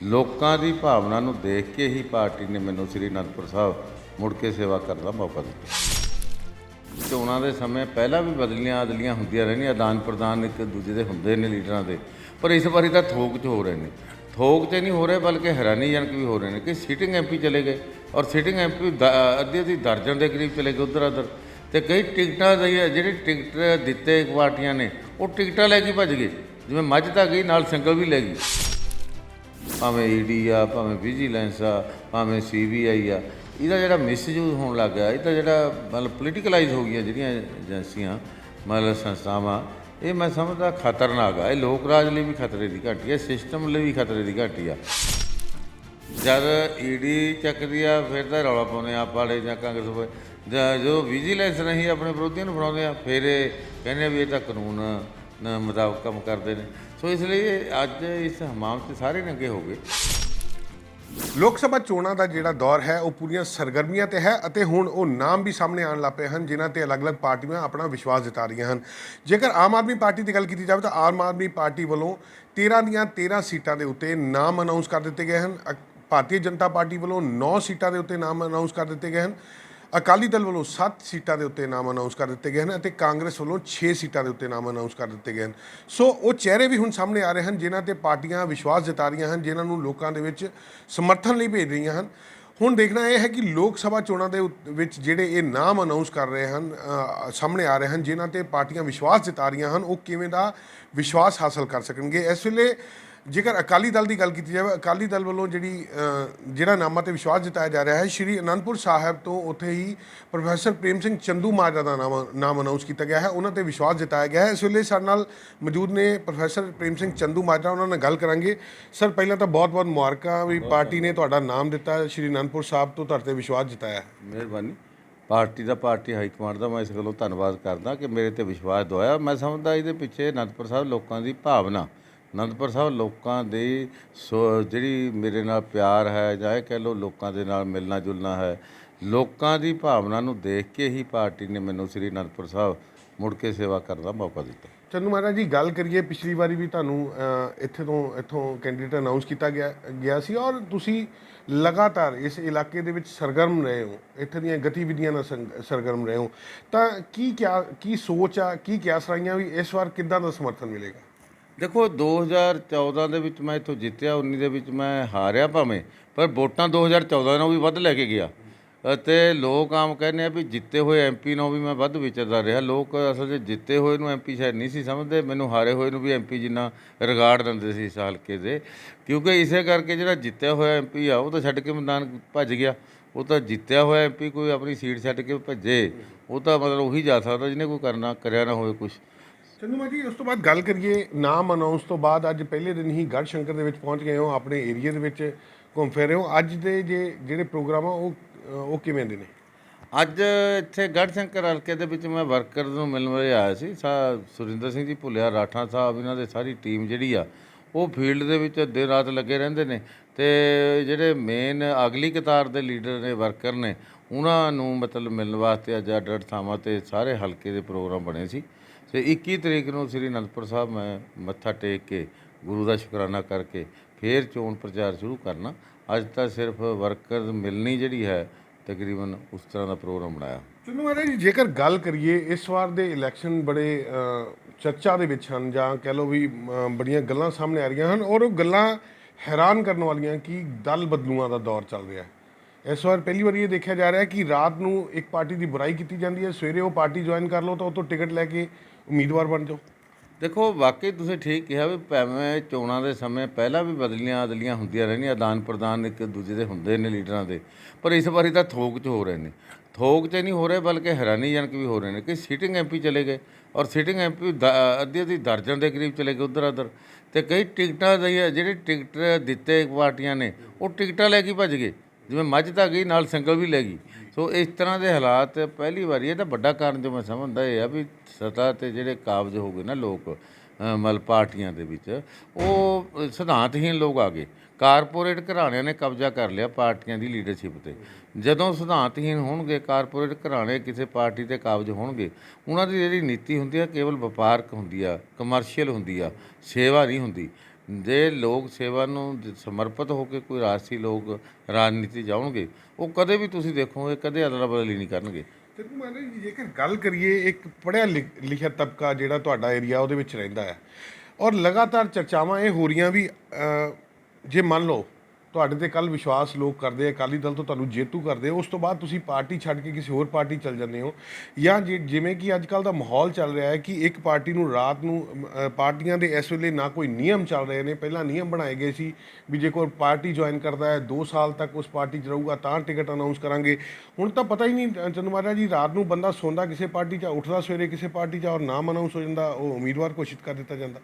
ਲੋਕਾਂ ਦੀ ਭਾਵਨਾ ਨੂੰ ਦੇਖ ਕੇ ਹੀ ਪਾਰਟੀ ਨੇ ਮੈਨੂੰ ਸ੍ਰੀ ਅਨੰਦਪੁਰ ਸਾਹਿਬ ਮੁੜ ਕੇ ਸੇਵਾ ਕਰਨ ਦਾ ਮੌਕਾ ਦਿੱਤਾ। ਚੋਣਾਂ ਦੇ ਸਮੇਂ ਪਹਿਲਾਂ ਵੀ ਬਦਲੀਆਂ ਅਦਲੀਆਂ ਹੁੰਦੀਆਂ ਰਹਿੰਦੀਆਂ, ਆਦਾਨ ਪ੍ਰਦਾਨ ਇੱਕ ਦੂਜੇ ਦੇ ਹੁੰਦੇ ਨੇ ਲੀਡਰਾਂ ਦੇ। ਪਰ ਇਸ ਵਾਰੀ ਤਾਂ ਥੋਕ 'ਚ ਹੋ ਰਹੇ ਨੇ। ਥੋਕ 'ਚ ਨਹੀਂ ਹੋ ਰਹੇ, ਬਲਕਿ ਹੈਰਾਨੀਜਨਕ ਵੀ ਹੋ ਰਹੇ ਨੇ ਕਿ ਸਿਟਿੰਗ ਐਮਪੀ ਚਲੇ ਗਏ ਔਰ ਸਿਟਿੰਗ ਐਮਪੀ ਅੱਧੀ ਅੱਧੀ ਦਰਜਨ ਦੇ ਕਰੀਬ ਚਲੇ ਗਏ ਉਧਰ ਉਧਰ ਤੇ ਕਈ ਟਿਕਟਾਂ ਦੀ ਜਿਹੜੇ ਟਿਕਟ ਦਿੱਤੇ ਪਾਰਟੀਆਂ ਨੇ, ਉਹ ਟਿਕਟਾਂ ਲੈ ਕੇ ਭੱਜ ਗਏ। ਜਿਵੇਂ ਮੱਝ ਤਾਂ ਗਈ, ਨਾਲ ਸਿੰਗਲ ਵੀ ਲੈ ਗਈ। ਭਾਵੇਂ ਈਡੀ ਆ, ਭਾਵੇਂ ਵਿਜੀਲੈਂਸ ਆ, ਭਾਵੇਂ ਸੀਬੀਆਈ ਆ, ਇਹਦਾ ਜਿਹੜਾ ਮਿਸਯੂਜ਼ ਹੋਣ ਲੱਗ ਗਿਆ ਇਹ ਤਾਂ ਜਿਹੜਾ ਮਤਲਬ ਪੋਲੀਟੀਕਲਾਈਜ਼ ਹੋ ਗਈਆਂ ਜਿਹੜੀਆਂ ਏਜੰਸੀਆਂ, ਮਤਲਬ ਸੰਸਥਾਵਾਂ, ਇਹ ਮੈਂ ਸਮਝਦਾ ਖਤਰਨਾਕ ਆ। ਇਹ ਲੋਕ ਰਾਜ ਲਈ ਵੀ ਖਤਰੇ ਦੀ ਘਾਟੀ ਆ ਸਿਸਟਮ ਲਈ ਵੀ ਖਤਰੇ ਦੀ ਘਾਟੀ ਆ। ਜਦ ਈਡੀ ਚੱਕਦੀ ਆ, ਫਿਰ ਤਾਂ ਰੌਲਾ ਪਾਉਂਦੇ ਆ, ਆਪ ਵਾਲੇ ਜਾਂ ਕਾਂਗਰਸ ਵਾਲੇ। ਜਾਂ ਜੋ ਵਿਜੀਲੈਂਸ ਨਹੀਂ ਆਪਣੇ ਵਿਰੋਧੀਆਂ ਨੂੰ ਬਣਾਉਂਦੇ ਆ, ਫਿਰ ਇਹ ਕਹਿੰਦੇ ਆ ਵੀ ਇਹ ਤਾਂ ਕਾਨੂੰਨ ਮੁਤਾਬਕ ਕੰਮ ਕਰਦੇ ਨੇ। ਸੋ ਇਸ ਲਈ ਅੱਜ ਇਸ ਹਮਾਮ 'ਚ ਸਾਰੇ ਨੰਗੇ ਹੋ ਗਏ। ਲੋਕ ਸਭਾ ਚੋਣਾਂ ਦਾ ਜਿਹੜਾ ਦੌਰ ਹੈ, ਉਹ ਪੂਰੀਆਂ ਸਰਗਰਮੀਆਂ ਤੇ ਹੈ ਅਤੇ ਹੁਣ ਉਹ ਨਾਮ ਵੀ ਸਾਹਮਣੇ ਆਉਣ ਲੱਗ ਪਏ ਹਨ, ਜਿਨ੍ਹਾਂ ਤੇ ਅਲੱਗ-ਅਲੱਗ ਪਾਰਟੀਆਂ ਆਪਣਾ ਵਿਸ਼ਵਾਸ ਜਤਾ ਰਹੀਆਂ ਹਨ। ਜੇਕਰ ਆਮ ਆਦਮੀ ਪਾਰਟੀ ਦੀ ਗੱਲ ਕੀਤੀ ਜਾਵੇ ਤਾਂ ਆਮ ਆਦਮੀ ਪਾਰਟੀ ਵੱਲੋਂ 13 ਦੀਆਂ 13 ਸੀਟਾਂ ਦੇ ਉੱਤੇ ਨਾਮ ਅਨਾਉਂਸ ਕਰ ਦਿੱਤੇ ਗਏ ਹਨ। ਭਾਰਤੀ ਜਨਤਾ ਪਾਰਟੀ ਵੱਲੋਂ 9 ਸੀਟਾਂ ਦੇ ਉੱਤੇ ਨਾਮ ਅਨਾਉਂਸ ਕਰ ਦਿੱਤੇ ਗਏ ਹਨ। ਅਕਾਲੀ ਦਲ ਵੱਲੋਂ 7 ਸੀਟਾਂ ਦੇ ਉੱਤੇ ਨਾਮ ਅਨਾਉਂਸ ਕਰ ਦਿੱਤੇ ਗਏ ਹਨ ਅਤੇ ਕਾਂਗਰਸ ਵੱਲੋਂ 6 ਸੀਟਾਂ ਦੇ ਉੱਤੇ ਨਾਮ ਅਨਾਉਂਸ ਕਰ ਦਿੱਤੇ ਗਏ ਹਨ। ਸੋ ਉਹ ਚਿਹਰੇ ਵੀ ਹੁਣ ਸਾਹਮਣੇ ਆ ਰਹੇ ਹਨ, ਜਿਨ੍ਹਾਂ ਤੇ ਪਾਰਟੀਆਂ ਵਿਸ਼ਵਾਸ ਜਤਾ ਰਹੀਆਂ ਹਨ, ਜਿਨ੍ਹਾਂ ਨੂੰ ਲੋਕਾਂ ਦੇ ਵਿੱਚ ਸਮਰਥਨ ਲਈ ਭੇਜ ਰਹੀਆਂ ਹਨ। ਹੁਣ ਦੇਖਣਾ ਇਹ ਹੈ ਕਿ ਲੋਕ ਸਭਾ ਚੋਣਾਂ ਦੇ ਵਿੱਚ ਜਿਹੜੇ ਇਹ ਨਾਮ ਅਨਾਉਂਸ ਕਰ ਰਹੇ ਹਨ ਸਾਹਮਣੇ ਆ ਰਹੇ ਹਨ, ਜਿਨ੍ਹਾਂ ਤੇ ਪਾਰਟੀਆਂ ਵਿਸ਼ਵਾਸ ਜਤਾ ਰਹੀਆਂ ਹਨ, ਉਹ ਕਿਵੇਂ ਦਾ ਵਿਸ਼ਵਾਸ ਹਾਸਲ ਕਰ ਸਕਣਗੇ? ਇਸ ਵੇਲੇ ਜੇਕਰ ਅਕਾਲੀ ਦਲ ਦੀ ਗੱਲ ਕੀਤੀ ਜਾਵੇ ਅਕਾਲੀ ਦਲ ਵੱਲੋਂ ਜਿਹੜੀ ਜਿਹੜਾ ਨਾਮਾਂ ਤੇ ਵਿਸ਼ਵਾਸ ਜਤਾਇਆ ਜਾ ਰਿਹਾ ਹੈ ਸ਼੍ਰੀ ਅਨੰਦਪੁਰ ਸਾਹਿਬ ਤੋਂ ਉੱਥੇ ਹੀ ਪ੍ਰੋਫੈਸਰ ਪ੍ਰੇਮ ਸਿੰਘ ਚੰਦੂ ਮਾਜਰਾ ਦਾ ਨਾਮ ਨਾਮ ਅਨਾਉਂਸ ਕੀਤਾ ਗਿਆ ਹੈ। ਉਹਨਾਂ ਤੇ ਵਿਸ਼ਵਾਸ ਜਤਾਇਆ ਗਿਆ ਹੈ। ਇਸ ਵੇਲੇ ਸਾਡੇ ਨਾਲ ਮੌਜੂਦ ਨੇ ਪ੍ਰੋਫੈਸਰ ਪ੍ਰੇਮ ਸਿੰਘ ਚੰਦੂ ਮਾਜਰਾ ਉਹਨਾਂ ਨਾਲ ਗੱਲ ਕਰਾਂਗੇ। ਸਰ ਪਹਿਲਾਂ ਤਾਂ ਬਹੁਤ-ਬਹੁਤ ਮੁਬਾਰਕਾਂ ਵੀ ਪਾਰਟੀ ਨੇ ਤੁਹਾਡਾ ਨਾਮ ਦਿੱਤਾ ਸ਼੍ਰੀ ਅਨੰਦਪੁਰ ਸਾਹਿਬ ਤੋਂ ਤੁਹਾਡੇ ਤੇ ਵਿਸ਼ਵਾਸ ਜਤਾਇਆ। ਮਿਹਰਬਾਨੀ। ਪਾਰਟੀ ਦਾ ਪਾਰਟੀ ਹਾਈ ਕਮਾਂਡ ਦਾ ਮੈਂ ਇਸ ਗੱਲੋਂ ਧੰਨਵਾਦ ਕਰਦਾ ਕਿ ਮੇਰੇ ਤੇ ਵਿਸ਼ਵਾਸ ਦਵਾਇਆ। ਮੈਂ ਸਮਝਦਾ ਇਹਦੇ ਪਿੱਛੇ ਅਨੰਦਪੁਰ ਸਾਹਿਬ ਲੋਕਾਂ ਦੀ ਭਾਵਨਾ ਅਨੰਦਪੁਰ ਸਾਹਿਬ ਲੋਕਾਂ ਦੀ ਸੋ- ਜਿਹੜੀ ਮੇਰੇ ਨਾਲ ਪਿਆਰ ਹੈ ਜਾਂ ਇਹ ਕਹਿ ਲਓ ਲੋਕਾਂ ਦੇ ਨਾਲ ਮਿਲਣਾ ਜੁਲਣਾ ਹੈ, ਲੋਕਾਂ ਦੀ ਭਾਵਨਾ ਨੂੰ ਦੇਖ ਕੇ ਹੀ ਪਾਰਟੀ ਨੇ ਮੈਨੂੰ ਸ੍ਰੀ ਅਨੰਦਪੁਰ ਸਾਹਿਬ ਮੁੜ ਕੇ ਸੇਵਾ ਕਰਨ ਦਾ ਮੌਕਾ ਦਿੱਤਾ। ਚੰਨੂ ਮਹਾਰਾਜ ਜੀ, ਗੱਲ ਕਰੀਏ, ਪਿਛਲੀ ਵਾਰੀ ਵੀ ਤੁਹਾਨੂੰ ਇੱਥੇ ਤੋਂ, ਇੱਥੋਂ ਕੈਂਡੀਡੇਟ ਅਨਾਉਂਸ ਕੀਤਾ ਗਿਆ ਗਿਆ ਸੀ ਔਰ ਤੁਸੀਂ ਲਗਾਤਾਰ ਇਸ ਇਲਾਕੇ ਦੇ ਵਿੱਚ ਸਰਗਰਮ ਰਹੇ ਹੋ, ਇੱਥੇ ਦੀਆਂ ਗਤੀਵਿਧੀਆਂ ਨਾਲ ਸੰਗ- ਸਰਗਰਮ ਰਹੇ ਹੋ। ਤਾਂ ਕੀ ਕਿਆ, ਕੀ ਸੋਚ ਆ, ਕੀ ਕਿਆਸ ਰਹੀਆਂ ਵੀ ਇਸ ਵਾਰ ਕਿੱਦਾਂ ਦਾ ਸਮਰਥਨ ਮਿਲੇਗਾ? ਦੇਖੋ 2014 ਦੇ ਵਿੱਚ ਮੈਂ ਇੱਥੋਂ ਜਿੱਤਿਆ 19 ਦੇ ਵਿੱਚ ਮੈਂ ਹਾਰਿਆ ਭਾਵੇਂ, ਪਰ ਵੋਟਾਂ 2014 ਨਾਲੋਂ ਵੀ ਵੱਧ ਲੈ ਕੇ ਗਿਆ। ਅਤੇ ਲੋਕ ਆਮ ਕਹਿੰਦੇ ਆ ਵੀ ਜਿੱਤੇ ਹੋਏ ਐਮਪੀ ਨੂੰ ਵੀ ਮੈਂ ਵੱਧ ਵਿਚਰਦਾ ਰਿਹਾ। ਲੋਕ ਅਸਲ 'ਚ ਜਿੱਤੇ ਹੋਏ ਨੂੰ ਐਮਪੀ ਸ਼ਾਇਦ ਨਹੀਂ ਸੀ ਸਮਝਦੇ, ਮੈਨੂੰ ਹਾਰੇ ਹੋਏ ਨੂੰ ਵੀ ਐਮਪੀ ਜਿੰਨਾ ਰਿਗਾਰਡ ਦਿੰਦੇ ਸੀ ਇਸ ਹਲਕੇ ਦੇ। ਕਿਉਂਕਿ ਇਸੇ ਕਰਕੇ ਜਿਹੜਾ ਜਿੱਤਿਆ ਹੋਇਆ ਐਮਪੀ ਆ, ਉਹ ਤਾਂ ਛੱਡ ਕੇ ਮੈਦਾਨ ਭੱਜ ਗਿਆ। ਉਹ ਤਾਂ ਜਿੱਤਿਆ ਹੋਇਆ ਐਮਪੀ ਕੋਈ ਆਪਣੀ ਸੀਟ ਛੱਡ ਕੇ ਭੱਜੇ, ਉਹ ਤਾਂ ਮਤਲਬ ਉਹੀ ਜਾ ਸਕਦਾ ਜਿਹਨੇ ਕੋਈ ਕਰਨਾ, ਕਰਿਆ ਨਾ ਹੋਵੇ ਕੁਝ ਚੰਦੂਮਾ ਜੀ, ਉਸ ਤੋਂ ਬਾਅਦ ਗੱਲ ਕਰੀਏ ਨਾਮ ਅਨਾਉਂਸ ਤੋਂ ਬਾਅਦ ਅੱਜ ਪਹਿਲੇ ਦਿਨ ਹੀ ਗੜ੍ਹ ਸ਼ੰਕਰ ਦੇ ਵਿੱਚ ਪਹੁੰਚ ਗਏ ਹੋ, ਆਪਣੇ ਏਰੀਆ ਦੇ ਵਿੱਚ ਘੁੰਮ ਫਿਰ ਰਹੇ ਹੋ। ਅੱਜ ਦੇ ਜੇ, ਜਿਹੜੇ ਪ੍ਰੋਗਰਾਮ ਆ, ਉਹ ਉਹ ਕਿਵੇਂ ਦੇ ਨੇ? ਅੱਜ ਇੱਥੇ ਗੜ੍ਹਸ਼ੰਕਰ ਹਲਕੇ ਦੇ ਵਿੱਚ ਮੈਂ ਵਰਕਰ ਨੂੰ ਮਿਲਣ ਵਾਲੇ ਆਇਆ ਸੀ। ਸਾ, ਸੁਰਿੰਦਰ ਸਿੰਘ ਜੀ ਭੁੱਲਿਆ, ਰਾਠਾ ਸਾਹਿਬ, ਇਹਨਾਂ ਦੇ ਸਾਰੀ ਟੀਮ ਜਿਹੜੀ ਆ, ਉਹ ਫੀਲਡ ਦੇ ਵਿੱਚ ਦਿਨ ਰਾਤ ਲੱਗੇ ਰਹਿੰਦੇ ਨੇ ਤੇ ਜਿਹੜੇ ਮੇਨ ਅਗਲੀ ਕਤਾਰ ਦੇ ਲੀਡਰ ਨੇ ਵਰਕਰ ਨੇ, ਉਹਨਾਂ ਨੂੰ ਮਤਲਬ ਮਿਲਣ ਵਾਸਤੇ ਅੱਜ ਅੱਡ ਅੱਡ ਥਾਵਾਂ ਤੇ ਸਾਰੇ ਹਲਕੇ ਦੇ ਪ੍ਰੋਗਰਾਮ ਬਣੇ ਸੀ। ਤੇ 21 ਤਰੀਕ ਨੂੰ ਸ੍ਰੀ ਅਨੰਦਪੁਰ ਸਾਹਿਬ ਮੈਂ ਮੱਥਾ ਟੇਕ ਕੇ ਗੁਰੂ ਦਾ ਸ਼ੁਕਰਾਨਾ ਕਰਕੇ ਫੇਰ ਚੋਣ ਪ੍ਰਚਾਰ ਸ਼ੁਰੂ ਕਰਨਾ। ਅੱਜ ਤਾਂ ਸਿਰਫ ਵਰਕਰ ਮਿਲਣੀ ਜਿਹੜੀ ਹੈ, ਤਕਰੀਬਨ ਉਸ ਤਰ੍ਹਾਂ ਦਾ ਪ੍ਰੋਗਰਾਮ ਬਣਾਇਆ। ਚਲੋ ਮਹਾਰਾਜ ਜੀ, ਜੇਕਰ ਗੱਲ ਕਰੀਏ, ਇਸ ਵਾਰ ਦੇ ਇਲੈਕਸ਼ਨ ਬੜੇ ਚਰਚਾ ਦੇ ਵਿੱਚ ਹਨ ਜਾਂ ਕਹਿ ਲਓ ਵੀ ਬੜੀਆਂ ਗੱਲਾਂ ਸਾਹਮਣੇ ਆ ਰਹੀਆਂ ਹਨ ਔਰ ਉਹ ਗੱਲਾਂ ਹੈਰਾਨ ਕਰਨ ਵਾਲੀਆਂ ਕਿ ਦਲ ਬਦਲੂਆਂ ਦਾ ਦੌਰ ਚੱਲ ਰਿਹਾ ਹੈ। ਇਸ ਵਾਰ ਪਹਿਲੀ ਵਾਰ ਇਹ ਦੇਖਿਆ ਜਾ ਰਿਹਾ ਹੈ ਕਿ ਰਾਤ ਨੂੰ ਇੱਕ ਪਾਰਟੀ ਦੀ ਬੁਰਾਈ ਕੀਤੀ ਜਾਂਦੀ ਹੈ, ਸਵੇਰੇ ਉਹ ਪਾਰਟੀ ਜੁਆਇਨ ਕਰ ਲਓ ਤਾਂ ਉਹ ਤੋਂ ਟਿਕਟ ਲੈ ਕੇ ਉਮੀਦਵਾਰ ਬਣ ਜਾਓ। ਦੇਖੋ, ਵਾਕਈ ਤੁਸੀਂ ਠੀਕ ਕਿਹਾ ਵੀ ਭਾਵੇਂ ਚੋਣਾਂ ਦੇ ਸਮੇਂ ਪਹਿਲਾਂ ਵੀ ਬਦਲੀਆਂ ਅਦਲੀਆਂ ਹੁੰਦੀਆਂ ਰਹਿੰਦੀਆਂ, ਆਦਾਨ ਪ੍ਰਦਾਨ ਇੱਕ ਦੂਜੇ ਦੇ ਹੁੰਦੇ ਨੇ ਲੀਡਰਾਂ ਦੇ, ਪਰ ਇਸ ਵਾਰੀ ਤਾਂ ਥੋਕ 'ਚ ਹੋ ਰਹੇ ਨੇ। ਥੋਕ 'ਚ ਨਹੀਂ ਹੋ ਰਹੇ, ਬਲਕਿ ਹੈਰਾਨੀਜਨਕ ਵੀ ਹੋ ਰਹੇ ਨੇ ਕਿ ਸਿਟਿੰਗ ਐਮਪੀ ਚਲੇ ਗਏ ਔਰ ਸਿਟਿੰਗ ਐਮਪੀ ਅੱਧੀ ਅੱਧੀ ਦਰਜਨ ਦੇ ਕਰੀਬ ਚਲੇ ਗਏ ਉਧਰ ਉਧਰ ਤੇ ਕਈ ਟਿਕਟਾਂ ਦੇ, ਜਿਹੜੇ ਟਿਕਟ ਦਿੱਤੇ ਪਾਰਟੀਆਂ ਨੇ, ਉਹ ਟਿਕਟਾਂ ਲੈ ਕੇ ਭੱਜ ਗਏ। ਜਿਵੇਂ ਮੱਝ ਤਾਂ ਗਈ, ਨਾਲ ਸਿੰਗਲ ਵੀ ਲੈ ਗਈ। ਸੋ ਇਸ ਤਰ੍ਹਾਂ ਦੇ ਹਾਲਾਤ ਪਹਿਲੀ ਵਾਰੀ ਇਹ ਤਾਂ ਵੱਡਾ ਕਾਰਨ ਜੋ ਮੈਂ ਸਮਝਦਾ ਇਹ ਆ ਵੀ ਸਤਾ ਤੇ ਜਿਹੜੇ ਕਾਬਜ ਹੋ ਗਏ ਨਾ ਲੋਕ ਅ, ਮਤਲਬ ਪਾਰਟੀਆਂ ਦੇ ਵਿੱਚ ਉਹ ਸਿਧਾਂਤਹੀਨ ਲੋਕ ਆ ਗਏ। ਕਾਰਪੋਰੇਟ ਘਰਾਣਿਆਂ ਨੇ ਕਬਜ਼ਾ ਕਰ ਲਿਆ ਪਾਰਟੀਆਂ ਦੀ ਲੀਡਰਸ਼ਿਪ ਤੇ। ਜਦੋਂ ਸਿਧਾਂਤਹੀਨ ਹੋਣਗੇ ਕਾਰਪੋਰੇਟ ਘਰਾਣੇ ਕਿਸੇ ਪਾਰਟੀ ਤੇ ਕਾਬਜ ਹੋਣਗੇ ਉਹਨਾਂ ਦੀ ਜਿਹੜੀ ਨੀਤੀ ਹੁੰਦੀ ਆ ਕੇਵਲ ਵਪਾਰਕ ਹੁੰਦੀ ਆ ਕਮਰਸ਼ੀਅਲ ਹੁੰਦੀ ਆ ਸੇਵਾ ਨਹੀਂ ਹੁੰਦੀ। ਦੇ ਲੋਕ ਸੇਵਾ ਨੂੰ ਸਮਰਪਿਤ ਹੋ ਕੇ ਕੋਈ ਰਾਜਸੀ ਲੋਕ, ਰਾਜਨੀਤੀ ਜਾਉਣਗੇ, ਉਹ ਕਦੇ ਵੀ ਤੁਸੀਂ ਦੇਖੋਗੇ, ਕਦੇ ਅਦਲਾ ਬਦਲੀ ਨਹੀਂ ਕਰਨਗੇ। ਤੇ ਮਾਨੇ ਜੀ, ਜੇਕਰ ਗੱਲ ਕਰੀਏ, ਇੱਕ ਪੜ੍ਹਿਆ ਲਿਖ- ਲਿਖਿਆ ਤਬਕਾ ਜਿਹੜਾ ਤੁਹਾਡਾ ਏਰੀਆ, ਉਹਦੇ ਵਿੱਚ ਰਹਿੰਦਾ ਹੈ। ਔਰ ਲਗਾਤਾਰ ਚਰਚਾਵਾਂ ਇਹ ਹੋ ਰਹੀਆਂ ਵੀ ਜੇ ਮੰਨ ਲਓ ਤੁਹਾਡੇ ਤੇ ਕੱਲ ਵਿਸ਼ਵਾਸ ਲੋਕ ਕਰਦੇ ਆ ਅਕਾਲੀ ਦਲ ਤੋਂ ਤੁਹਾਨੂੰ ਜੇਤੂ ਕਰਦੇ ਉਸ ਤੋਂ ਬਾਅਦ ਤੁਸੀਂ ਪਾਰਟੀ ਛੱਡ ਕੇ ਕਿਸੇ ਹੋਰ ਪਾਰਟੀ ਚਲ ਜਾਂਦੇ ਹੋ। ਜਾਂ ਜਿ- ਜਿਵੇਂ ਕਿ ਅੱਜ ਕੱਲ ਦਾ ਮਾਹੌਲ ਚੱਲ ਰਿਹਾ ਹੈ ਕਿ ਇੱਕ ਪਾਰਟੀ ਨੂੰ ਰਾਤ ਨੂੰ ਪਾਰਟੀਆਂ ਦੇ ਇਸ ਵੇਲੇ ਨਾ ਕੋਈ ਨਿਯਮ ਚੱਲ ਰਹੇ ਨੇ। ਪਹਿਲਾਂ ਨਿਯਮ ਬਣਾਏ ਗਏ ਸੀ ਵੀ ਜੇ ਕੋਈ ਪਾਰਟੀ ਜੁਆਇਨ ਕਰਦਾ ਹੈ 2 ਸਾਲ ਤੱਕ ਉਸ ਪਾਰਟੀ 'ਚ ਰਹੂਗਾ ਤਾਂ ਟਿਕਟ ਅਨਾਉਂਸ ਕਰਾਂਗੇ। ਹੁਣ ਤਾਂ ਪਤਾ ਹੀ ਨਹੀਂ ਅ, ਚੰਦੂ ਜੀ ਰਾਤ ਨੂੰ ਬੰਦਾ ਸੌਂਦਾ ਕਿਸੇ ਪਾਰਟੀ 'ਚ ਉੱਠਦਾ ਸਵੇਰੇ ਕਿਸੇ ਪਾਰਟੀ 'ਚ ਔਰ ਨਾਮ ਅਨਾਉਂਸ ਹੋ ਜਾਂਦਾ ਉਹ ਉਮੀਦਵਾਰ ਘੋਸ਼ਿਤ ਕਰ ਦਿੱਤਾ ਜਾਂਦਾ।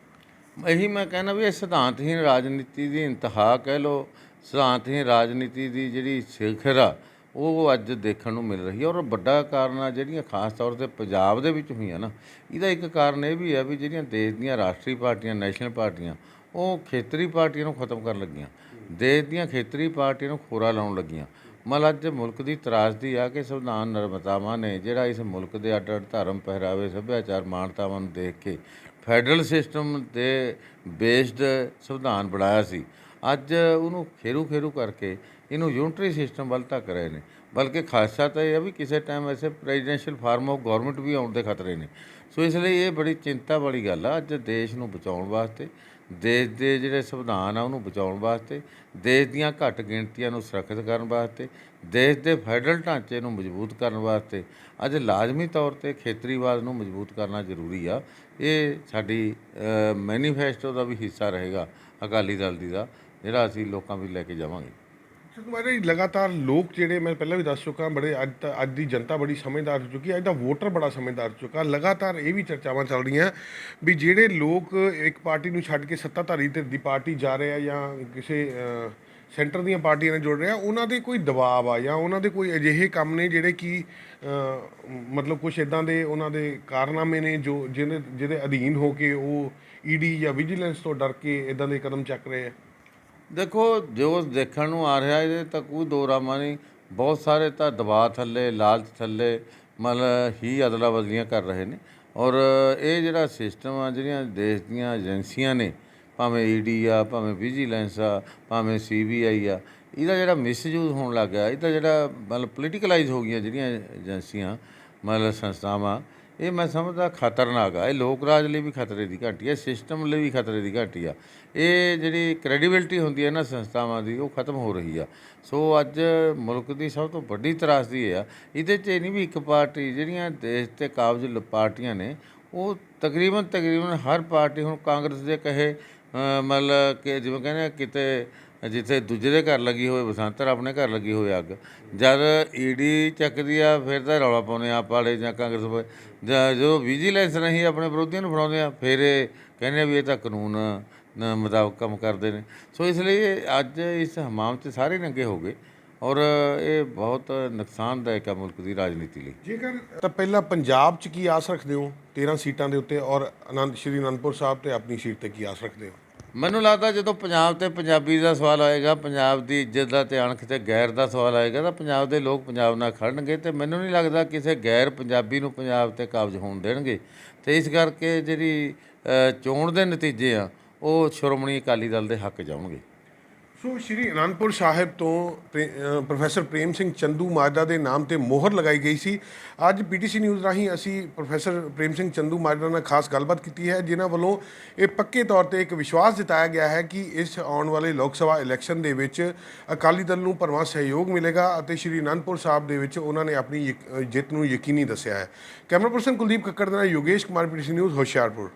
ਇਹੀ ਮੈਂ ਕਹਿੰਦਾ ਵੀ ਇਹ ਸਿਧਾਂਤਹੀਨ ਰਾਜਨੀਤੀ ਦੀ ਇੰਤਹਾ ਕਹਿ ਲੋ ਸਿਧਾਂਤਹੀਨ ਰਾਜਨੀਤੀ ਦੀ ਜਿਹੜੀ ਸਿਖਰ ਆ, ਉਹ ਅੱਜ ਦੇਖਣ ਨੂੰ ਮਿਲ ਰਹੀ ਹੈ ਔਰ ਵੱਡਾ ਕਾਰਨ ਆ ਜਿਹੜੀਆਂ ਖਾਸ ਤੌਰ ਤੇ ਪੰਜਾਬ ਦੇ ਵਿੱਚ ਹੋਈਆਂ ਨਾ, ਇਹਦਾ ਇੱਕ ਕਾਰਨ ਇਹ ਵੀ ਹੈ ਵੀ ਜਿਹੜੀਆਂ ਦੇਸ਼ ਦੀਆਂ ਰਾਸ਼ਟਰੀ ਪਾਰਟੀਆਂ, ਨੈਸ਼ਨਲ ਪਾਰਟੀਆਂ, ਉਹ ਖੇਤਰੀ ਪਾਰਟੀਆਂ ਨੂੰ ਖਤਮ ਕਰਨ ਲੱਗੀਆਂ। ਦੇਸ਼ ਦੀਆਂ ਖੇਤਰੀ ਪਾਰਟੀਆਂ ਨੂੰ ਖੋਰਾ ਲਾਉਣ ਲੱਗੀਆਂ। ਮਤਲਬ ਅੱਜ ਮੁਲਕ ਦੀ ਤਰਾਸਦੀ ਆ ਕਿ ਸੰਵਿਧਾਨ ਨਿਰਮਾਤਾਵਾਂ ਨੇ ਜਿਹੜਾ ਇਸ ਮੁਲਕ ਦੇ ਅੱਡ ਅੱਡ ਧਰਮ ਪਹਿਰਾਵੇ, ਸੱਭਿਆਚਾਰ, ਮਾਨਤਾਵਾਂ ਨੂੰ ਦੇਖ ਕੇ ਫੈਡਰਲ ਸਿਸਟਮ ਦੇ ਬੇਸਡ ਸੰਵਿਧਾਨ ਬਣਾਇਆ ਸੀ। ਅੱਜ ਉਹਨੂੰ ਖੇਰੂ ਖੇਰੂ ਕਰਕੇ ਇਹਨੂੰ ਯੂਨਿਟਰੀ ਸਿਸਟਮ ਵੱਲ ਧੱਕ ਰਹੇ ਨੇ। ਬਲਕਿ ਖਾਸਾ ਤਾਂ ਇਹ ਆ ਵੀ ਕਿਸੇ ਟਾਈਮ ਐਸੇ ਪ੍ਰੈਜ਼ੀਡੈਂਸ਼ੀਅਲ ਫਾਰਮ ਆਫ ਗਵਰਨਮੈਂਟ ਵੀ ਆਉਣ ਦੇ ਖਤਰੇ ਨੇ। ਸੋ ਇਸ ਲਈ ਇਹ ਬੜੀ ਚਿੰਤਾ ਵਾਲੀ ਗੱਲ ਆ, ਅੱਜ ਦੇਸ਼ ਨੂੰ ਬਚਾਉਣ ਵਾਸਤੇ, ਦੇਸ਼ ਦੇ ਜਿਹੜੇ ਸੰਵਿਧਾਨ ਆ ਉਹਨੂੰ ਬਚਾਉਣ ਵਾਸਤੇ, ਦੇਸ਼ ਦੀਆਂ ਘੱਟ ਗਿਣਤੀਆਂ ਨੂੰ ਸੁਰੱਖਿਅਤ ਕਰਨ ਵਾਸਤੇ, ਦੇਸ਼ ਦੇ ਫੈਡਰਲ ਢਾਂਚੇ ਨੂੰ ਮਜ਼ਬੂਤ ਕਰਨ ਵਾਸਤੇ, ਅੱਜ ਲਾਜ਼ਮੀ ਤੌਰ ਤੇ ਖੇਤਰੀਵਾਦ ਨੂੰ ਮਜ਼ਬੂਤ ਕਰਨਾ ਜ਼ਰੂਰੀ ਆ। ਇਹ ਸਾਡੀ ਮੈਨੀਫੈਸਟੋ ਦਾ ਵੀ ਹਿੱਸਾ ਰਹੇਗਾ ਅਕਾਲੀ ਦਲ ਦੀ ਦਾ। ਜਿਹੜਾ ਅਸੀਂ ਲੋਕਾਂ ਵਿੱਚ ਲੈ ਕੇ ਜਾਵਾਂਗੇ। ਚੰਦੂ ਮਹਾਰਾਜ ਲਗਾਤਾਰ ਲੋਕ ਜਿਹੜੇ, ਮੈਂ ਪਹਿਲਾਂ ਵੀ ਦੱਸ ਚੁੱਕਾ, ਬੜੇ ਅੱਜ ਤਾਂ, ਅੱਜ ਦੀ ਜਨਤਾ ਬੜੀ ਸਮਝਦਾਰ ਹੋ ਚੁੱਕੀ ਹੈ, ਅੱਜ ਦਾ ਵੋਟਰ ਬੜਾ ਸਮਝਦਾਰ ਹੋ ਚੁੱਕਾ। ਲਗਾਤਾਰ ਇਹ ਵੀ ਚਰਚਾਵਾਂ ਚੱਲ ਰਹੀਆਂ ਵੀ ਜਿਹੜੇ ਲੋਕ ਇੱਕ ਪਾਰਟੀ ਨੂੰ ਛੱਡ ਕੇ ਸੱਤਾਧਾਰੀ ਧਿਰ ਦੀ ਪਾਰਟੀ ਜਾ ਰਹੇ ਆ ਜਾਂ ਕਿਸੇ ਸੈਂਟਰ ਦੀਆਂ ਪਾਰਟੀਆਂ ਨਾਲ ਜੁੜ ਰਹੇ ਆ, ਉਹਨਾਂ ਦੇ ਕੋਈ ਦਬਾਅ ਆ ਜਾਂ ਉਹਨਾਂ ਦੇ ਕੋਈ ਅਜਿਹੇ ਕੰਮ ਨੇ ਜਿਹੜੇ ਕਿ ਮਤਲਬ ਕੁਝ ਇਦਾਂ ਦੇ ਉਹਨਾਂ ਦੇ ਕਾਰਨਾਮੇ ਨੇ ਜੋ, ਜਿਹਦੇ ਜਿਹਦੇ ਅਧੀਨ ਹੋ ਕੇ ਉਹ ਈਡੀ ਜਾਂ ਵਿਜੀਲੈਂਸ ਤੋਂ ਡਰ ਕੇ ਇਦਾਂ ਦੇ ਕਦਮ ਚੱਕ ਰਹੇ ਆ? ਦੇਖੋ, ਜੋ ਦੇਖਣ ਨੂੰ ਆ ਰਿਹਾ ਇਹਦੇ, ਤਾਂ ਕੋਈ ਦੋ ਰਾਮਾ ਨਹੀਂ। ਬਹੁਤ ਸਾਰੇ ਤਾਂ ਦਬਾਅ ਥੱਲੇ, ਲਾਲਚ ਥੱਲੇ, ਮਤਲਬ ਹੀ ਅਦਲਾ ਬਦਲੀਆਂ ਕਰ ਰਹੇ ਨੇ। ਔਰ ਇਹ ਜਿਹੜਾ ਸਿਸਟਮ ਆ, ਜਿਹੜੀਆਂ ਦੇਸ਼ ਦੀਆਂ ਏਜੰਸੀਆਂ ਨੇ, ਭਾਵੇਂ ਈਡੀ ਆ, ਭਾਵੇਂ ਵਿਜੀਲੈਂਸ ਆ, ਭਾਵੇਂ ਸੀਬੀਆਈ ਆ, ਇਹਦਾ ਜਿਹੜਾ ਮਿਸਯੂਜ਼ ਹੋਣ ਲੱਗ ਗਿਆ, ਇਹਦਾ ਜਿਹੜਾ ਮਤਲਬ ਪੋਲੀਟੀਕਲਾਈਜ਼ ਹੋ ਗਈਆਂ ਜਿਹੜੀਆਂ ਏਜੰਸੀਆਂ, ਮਤਲਬ ਸੰਸਥਾਵਾਂ ਇਹ ਮੈਂ ਸਮਝਦਾ ਖਤਰਨਾਕ ਆ। ਇਹ ਲੋਕ ਰਾਜ ਲਈ ਵੀ ਖਤਰੇ ਦੀ ਘਾਟੀ ਆ ਸਿਸਟਮ ਲਈ ਵੀ ਖਤਰੇ ਦੀ ਘਾਟੀ ਆ। ਇਹ ਜਿਹੜੀ ਕ੍ਰੈਡੀਬਿਲਟੀ ਹੁੰਦੀ ਹੈ ਨਾ ਸੰਸਥਾਵਾਂ ਦੀ, ਉਹ ਖਤਮ ਹੋ ਰਹੀ ਆ। ਸੋ ਅੱਜ ਮੁਲਕ ਦੀ ਸਭ ਤੋਂ ਵੱਡੀ ਤਰਾਸਦੀ ਇਹ ਆ। ਇਹਦੇ 'ਚ ਇਹ ਨਹੀਂ ਵੀ ਇੱਕ ਪਾਰਟੀ, ਜਿਹੜੀਆਂ ਦੇਸ਼ ਤੇ ਕਾਬਜ਼ ਪਾਰਟੀਆਂ ਨੇ, ਉਹ ਤਕਰੀਬਨ ਤਕਰੀਬਨ ਹਰ ਪਾਰਟੀ ਹੁਣ ਕਾਂਗਰਸ ਦੇ ਕਹੇ ਮਤਲਬ ਕਿ ਜਿਵੇਂ ਕਹਿੰਦੇ ਕਿਤੇ ਜਿੱਥੇ ਦੂਜੇ ਦੇ ਘਰ ਲੱਗੀ ਹੋਵੇ ਬਸੰਤਰ ਆਪਣੇ ਘਰ ਲੱਗੀ ਹੋਵੇ ਅੱਗ, ਜਦ ਈਡੀ ਚੱਕਦੀ ਆ, ਫਿਰ ਤਾਂ ਰੌਲਾ ਪਾਉਂਦੇ ਆ, ਆਪ ਵਾਲੇ ਜਾਂ ਕਾਂਗਰਸ ਵਾਲੇ। ਜਾਂ ਜੋ ਵਿਜੀਲੈਂਸ ਨਹੀਂ ਆਪਣੇ ਵਿਰੋਧੀਆਂ ਨੂੰ ਫੜਾਉਂਦੇ ਆ, ਫਿਰ ਇਹ ਕਹਿੰਦੇ ਵੀ ਇਹ ਤਾਂ ਕਾਨੂੰਨ ਮੁਤਾਬਕ ਕੰਮ ਕਰਦੇ ਨੇ। ਸੋ ਇਸ ਲਈ ਅੱਜ ਇਸ ਹਮਾਮ 'ਚ ਸਾਰੇ ਨੰਗੇ ਹੋ ਗਏ ਔਰ ਇਹ ਬਹੁਤ ਨੁਕਸਾਨਦਾਇਕ ਹੈ ਮੁਲਕ ਦੀ ਰਾਜਨੀਤੀ ਲਈ। ਜੇਕਰ ਤਾਂ ਪਹਿਲਾਂ ਪੰਜਾਬ 'ਚ ਕੀ ਆਸ ਰੱਖਦੇ ਹੋ? 13 ਸੀਟਾਂ ਦੇ ਉੱਤੇ ਔਰ ਆਨੰਦ ਸ਼੍ਰੀ ਅਨੰਦਪੁਰ ਸਾਹਿਬ ਤੇ ਆਪਣੀ ਸੀਟ ਤੇ ਕੀ ਆਸ ਰੱਖਦੇ ਹੋ? ਮੈਨੂੰ ਲੱਗਦਾ ਜਦੋਂ ਪੰਜਾਬ ਤੇ ਪੰਜਾਬੀ ਦਾ ਸਵਾਲ ਆਏਗਾ, ਪੰਜਾਬ ਦੀ ਇੱਜ਼ਤ ਦਾ ਤੇ ਅਣਖ ਤੇ ਗੈਰ ਦਾ ਸਵਾਲ ਆਏਗਾ, ਤਾਂ ਪੰਜਾਬ ਦੇ ਲੋਕ ਪੰਜਾਬ ਨਾਲ ਖੜਨਗੇ ਤੇ ਮੈਨੂੰ ਨਹੀਂ ਲੱਗਦਾ ਕਿਸੇ ਗੈਰ ਪੰਜਾਬੀ ਨੂੰ ਪੰਜਾਬ ਤੇ ਕਾਬਜ਼ ਹੋਣ ਦੇਣਗੇ। ਤੇ ਇਸ ਕਰਕੇ ਜਿਹੜੀ ਚੋਣ ਦੇ ਨਤੀਜੇ ਆ, ਉਹ ਸ਼੍ਰੋਮਣੀ ਅਕਾਲੀ ਦਲ ਦੇ ਹੱਕ ਜਾਣਗੇ ਸੋ ਸ਼੍ਰੀ ਅਨੰਦਪੁਰ ਸਾਹਿਬ ਤੋਂ ਪ੍ਰੇ- ਪ੍ਰੋਫੈਸਰ ਪ੍ਰੇਮ ਸਿੰਘ ਚੰਦੂ ਮਾਜਰਾ ਦੇ ਨਾਮ ਤੇ ਮੋਹਰ ਲਗਾਈ ਗਈ ਸੀ। ਅੱਜ ਪੀਟੀਸੀ ਨਿਊਜ਼ ਰਾਹੀਂ ਅਸੀਂ ਪ੍ਰੋਫੈਸਰ ਪ੍ਰੇਮ ਸਿੰਘ ਚੰਦੂ ਮਾਜਰਾ ਨਾਲ ਖਾਸ ਗੱਲਬਾਤ ਕੀਤੀ ਹੈ, ਜਿਨ੍ਹਾਂ ਵੱਲੋਂ ਇਹ ਪੱਕੇ ਤੌਰ ਤੇ ਇੱਕ ਵਿਸ਼ਵਾਸ ਜਤਾਇਆ ਗਿਆ ਹੈ ਕਿ ਇਸ ਆਉਣ ਵਾਲੇ ਲੋਕ ਸਭਾ ਇਲੈਕਸ਼ਨ ਦੇ ਵਿੱਚ ਅਕਾਲੀ ਦਲ ਨੂੰ ਭਰਵਾਂ ਸਹਿਯੋਗ ਮਿਲੇਗਾ ਅਤੇ ਸ਼੍ਰੀ ਅਨੰਦਪੁਰ ਸਾਹਿਬ ਦੇ ਵਿੱਚ ਉਹਨਾਂ ਨੇ ਆਪਣੀ ਯਕ- ਜਿੱਤ ਨੂੰ ਯਕੀਨੀ ਦੱਸਿਆ ਹੈ। ਕੈਮਰਾ ਪਰਸਨ ਕੁਲਦੀਪ ਕੱਕੜ ਦੇ ਨਾਲ ਯੋਗੇਸ਼ ਕੁਮਾਰ, ਪੀਟੀਸੀ ਨਿਊਜ਼, ਹੁਸ਼ਿਆਰਪੁਰ।